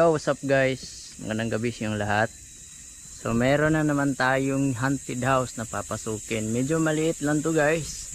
Yo, what's up guys? Magandang gabi sa lahat. So, meron na naman tayong haunted house na papasukin. Medyo maliit lang to guys.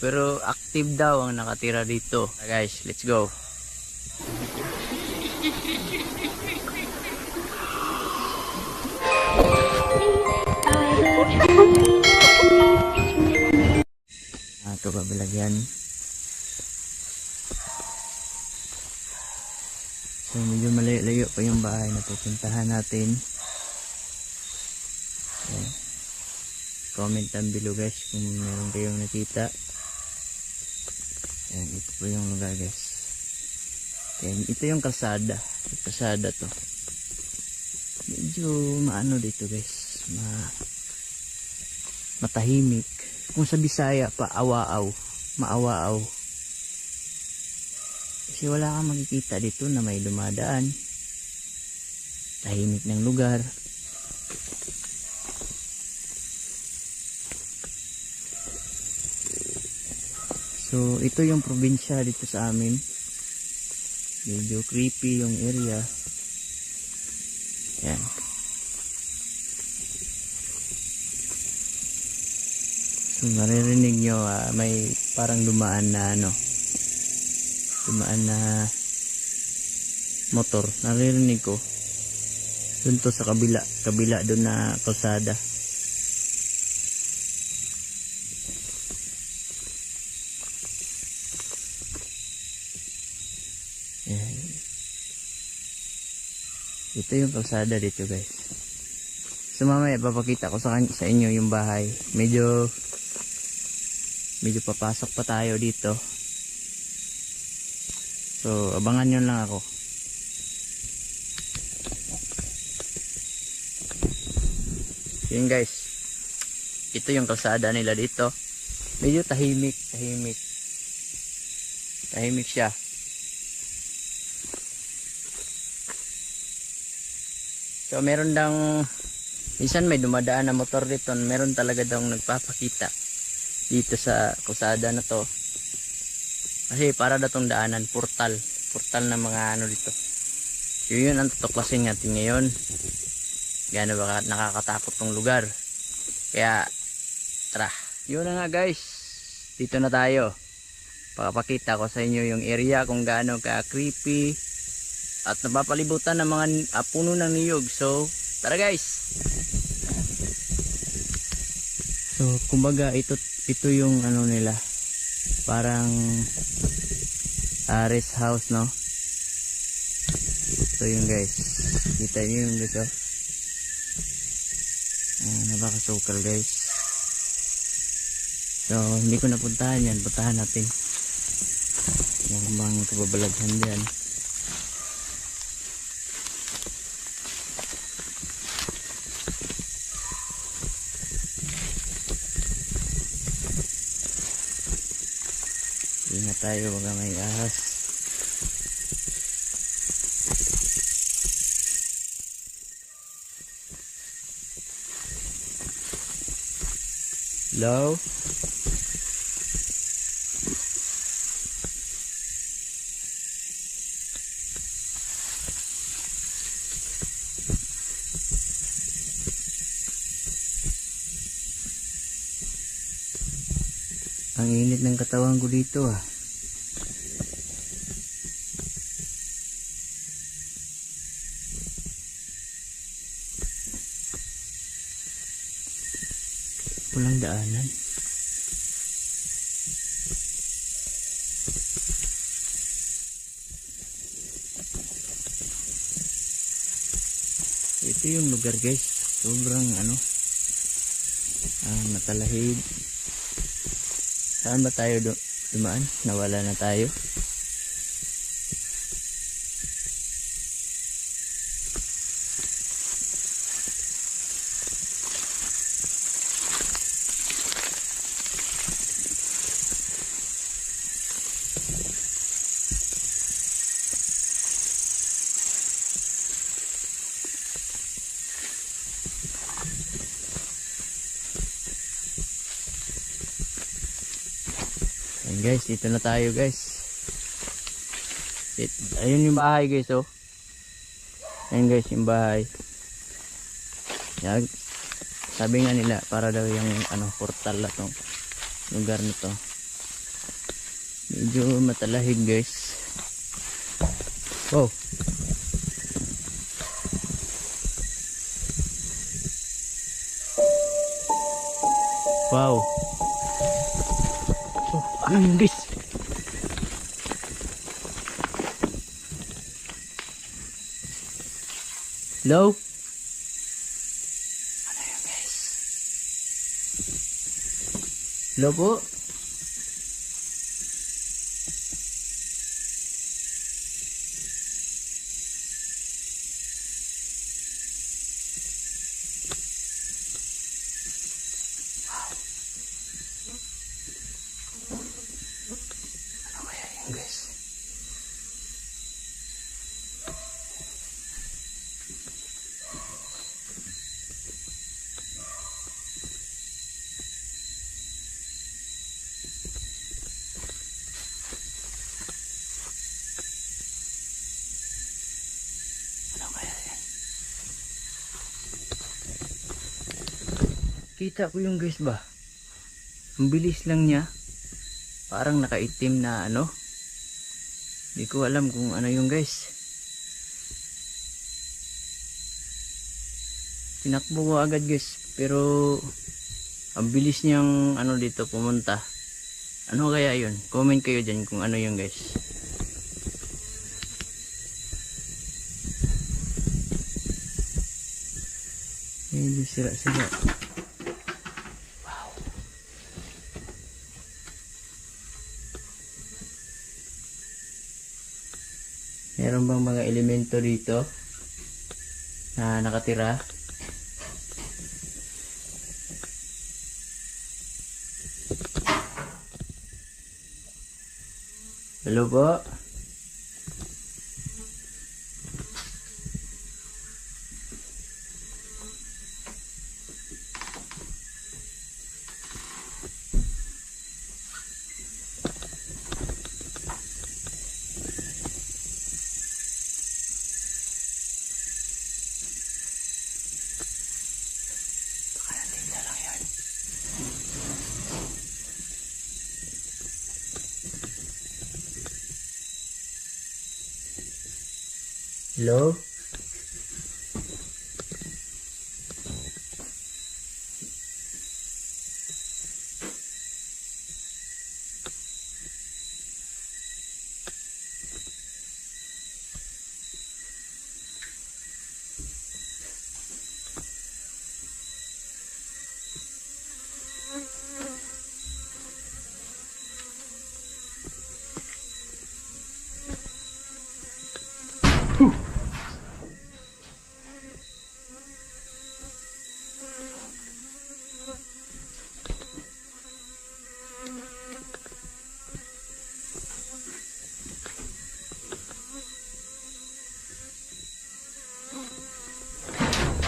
Pero active daw ang nakatira dito. Ah, guys, let's go. Ah, ito So medyo malayo-layo pa yung bahay na pupuntahan natin. Ayan. Comment down below guys kung meron kayong nakita. Ayan, ito po yung lugar guys. Ayan, ito yung kalsada. Yung kalsada to. Medyo maano dito guys. Ma matahimik. Kung sa Bisaya pa awaaw. Maawaaw. Kasi wala kang makikita dito na may dumadaan. Tahimik ng lugar. So, ito yung probinsya dito sa amin. Medyo creepy yung area. Yan. So, naririnig nyo, ah, may parang dumaan na ano, dumaan na motor. Naririnig ko. Doon to sa kabila. Kabila doon na kalsada. Ayan. Ito yung kalsada dito guys. So mamaya papakita ko sa, sa inyo yung bahay. Medyo medyo papasok pa tayo dito. So, abangan nyo lang ako. Yun guys. Ito yung kalsada nila dito. Medyo tahimik, tahimik. Tahimik siya. So, meron daw minsan may dumadaan na motor dito. Meron talaga daw nagpapakita dito sa kalsada na to. Kasi para datong daanan, portal. Portal na mga ano dito. So yun ang tutuklasin natin ngayon. Gano'n ba ka- nakakatakot tong lugar. Kaya, tara. Yun na nga guys. Dito na tayo. Pakapakita ko sa inyo yung area kung gaano ka creepy. At napapalibutan ng mga ah, puno ng niyog. So, tara guys. So, kumbaga ito ito yung ano nila. Parang ah, rest house, no? Ito yung guys. Kita niyo yung dito. Ah, napakasukal guys. So, hindi ko napuntahan yan. Puntahan natin. Meron bang kababalaghan dyan. Tayo baka may ahas. Hello? Ang init ng katawan ko dito ah. Walang daanan. Ito yung lugar guys. Sobrang ano. Ah, matalahib. Saan ba tayo dumaan? Nawala na tayo. Ayan guys, dito na tayo guys. It, ayun yung bahay guys oh. Ayun guys, yung bahay. Yan. Sabi nga nila, para daw yung ano, portal na tong lugar nito. Medyo matalahig guys. Wow. Wow. Yun guys? Hello? Ano yun guys? Hello po? Kita ko yung guys ba? Ang bilis lang niya. Parang nakaitim na ano. Hindi ko alam kung ano yung guys. Tinakbo ko agad guys. Pero ang bilis niyang ano dito pumunta. Ano kaya yun? Comment kayo dyan kung ano yung guys. Medyo sira-sira. Meron bang mga elemento dito na nakatira? Hello po? Hello?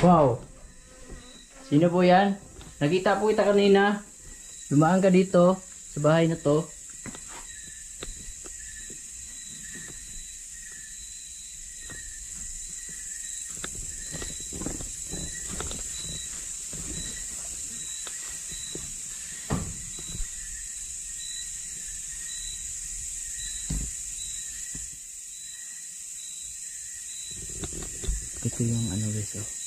Wow! Sino po yan? Nakita po kita kanina. Dumaan ka dito sa bahay na to. Ito yung ano guys oh.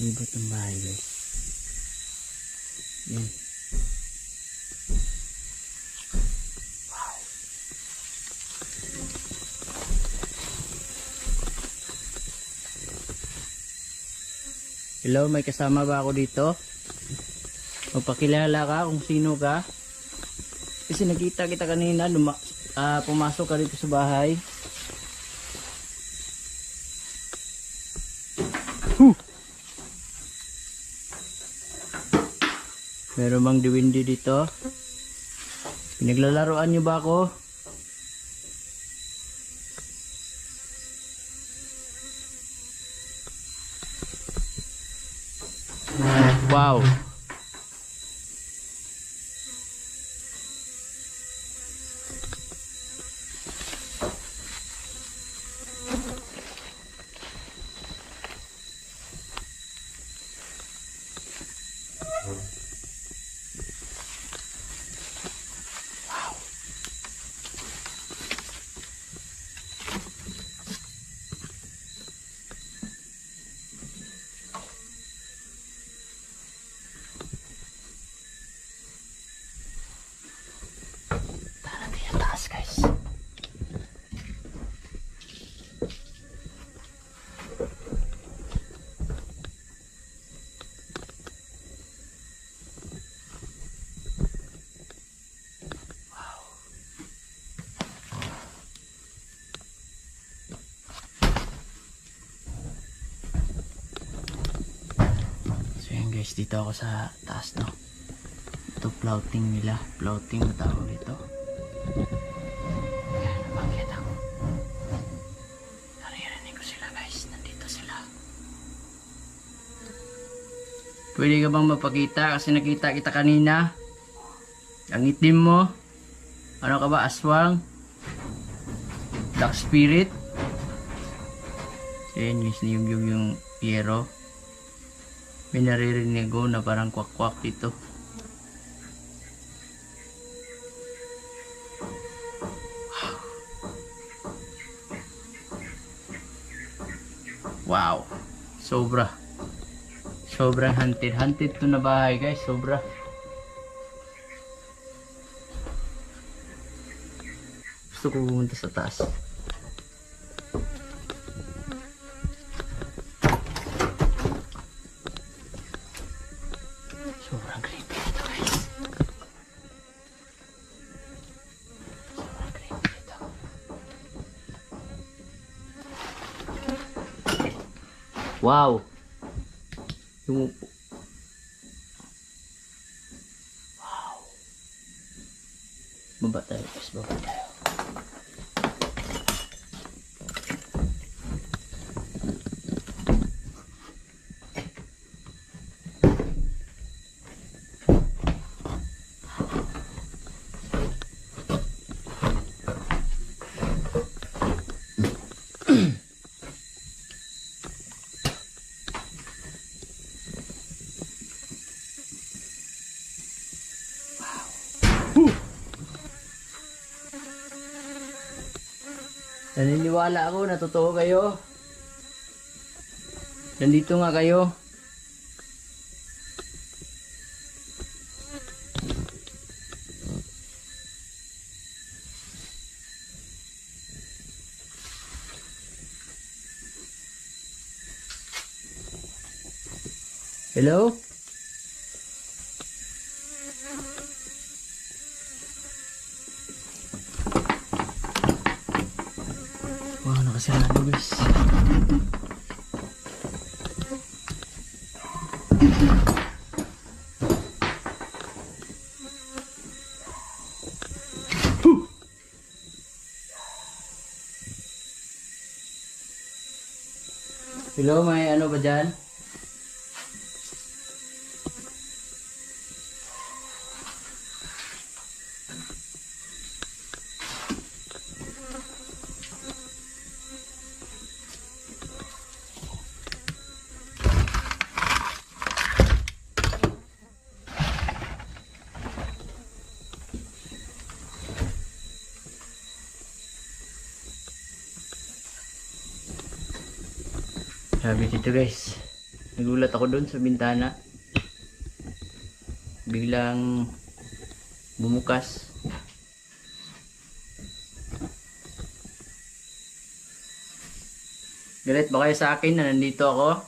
Palibot ng bahay guys. Yan. Hello, may kasama ba ako dito? Magpakilala ka kung sino ka. Kasi nakita kita kanina, luma, ah, pumasok ka dito sa bahay. Meron bang diwindi dito? Pinaglalaroan niyo ba ako? Wow. Guys, dito ako sa taas no. Ito flouting nila. Flouting na tawag dito. Ayan, ako. Naririnig ko sila guys. Nandito sila. Pwede ka bang mapakita? Kasi nakita kita kanina. Ang itim mo. Ano ka ba? Aswang? Dark Spirit? Ayan guys, yung, yung, yung Piero. May naririnig ko na parang kwak-kwak dito. Wow. Sobra. Sobrang hunted. Hunted to na bahay guys. Sobra. Gusto ko pumunta sa taas. Sobrang creepy dito guys. Sobrang creepy dito. Wow! Yung upo. Wow! Baba tayo guys, baba tayo. Naniniwala ako na totoo kayo. Nandito nga kayo. Hello? Wow, nakasarado guys. Hello, may ano ba dyan? Dito guys, nagulat ako doon sa bintana. Biglang bumukas. Galit ba kayo sa akin na nandito ako?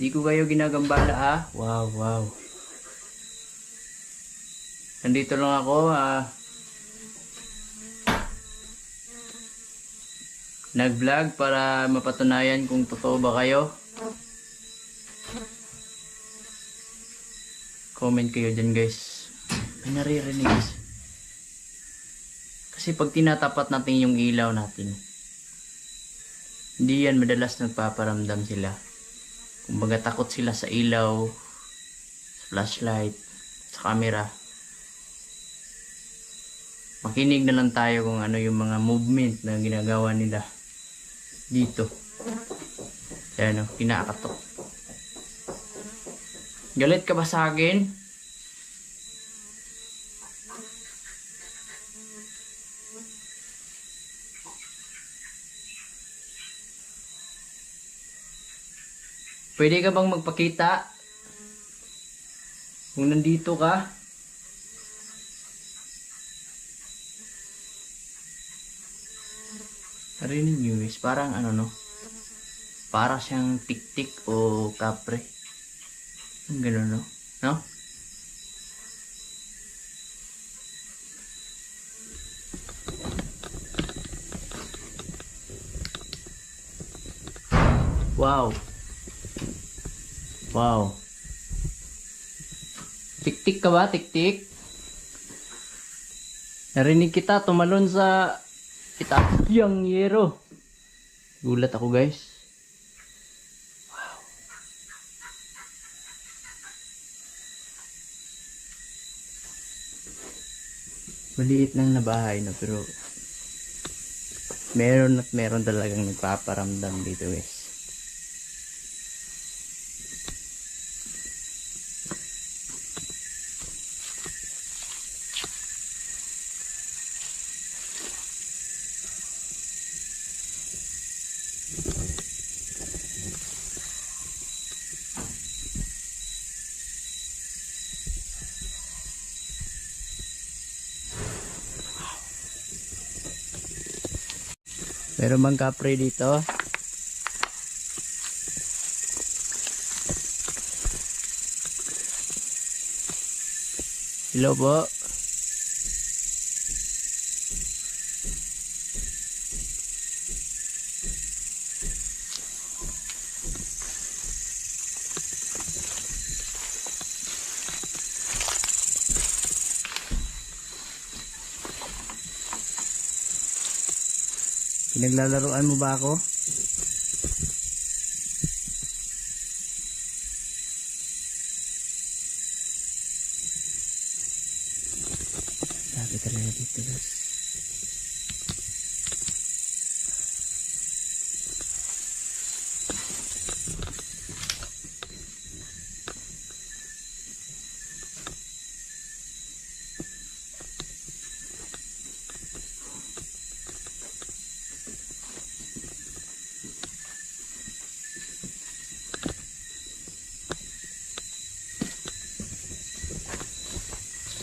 Hindi ko kayo ginagambala ah. Wow, wow. Nandito lang ako ah. Nag-vlog para mapatunayan kung totoo ba kayo. Comment kayo dyan guys. May naririnig guys. Kasi pag tinatapat natin yung ilaw natin, hindi yan madalas nagpaparamdam sila. Kumbaga takot sila sa ilaw, sa flashlight, sa camera. Makinig na lang tayo kung ano yung mga movement na ginagawa nila dito. Ayan o, kinakatok. Galit ka ba sa akin? Pwede ka bang magpakita? Kung nandito ka? Narinig nyo parang ano no? Para siyang tik-tik o kapre. Ang gano'n no? No? Wow. Wow. Tik-tik ka ba? Tik-tik? Narinig kita tumalon sa itaas yung yero. Gulat ako guys. Wow. Maliit lang na bahay na pero meron at meron talagang nagpaparamdam dito guys. Meron bang kapre dito? Hello po. Pinaglalaroan mo ba ako? Sabi talaga dito guys.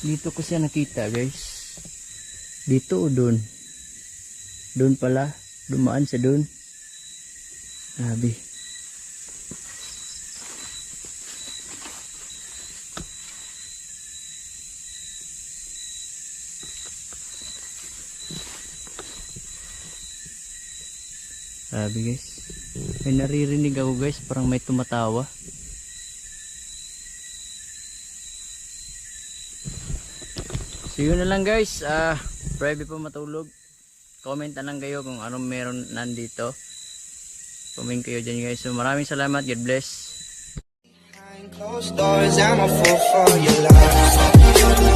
Dito ko siya nakita guys. Dito o doon? Doon pala. Dumaan sa doon. Sabi. Sabi guys. May naririnig ako guys. Parang may tumatawa. So yun na lang guys. Ah, pwede po matulog. Comment na lang kayo kung anong meron nandito. Comment kayo dyan guys. So maraming salamat. God bless. Closed doors, I'm a fool for your love.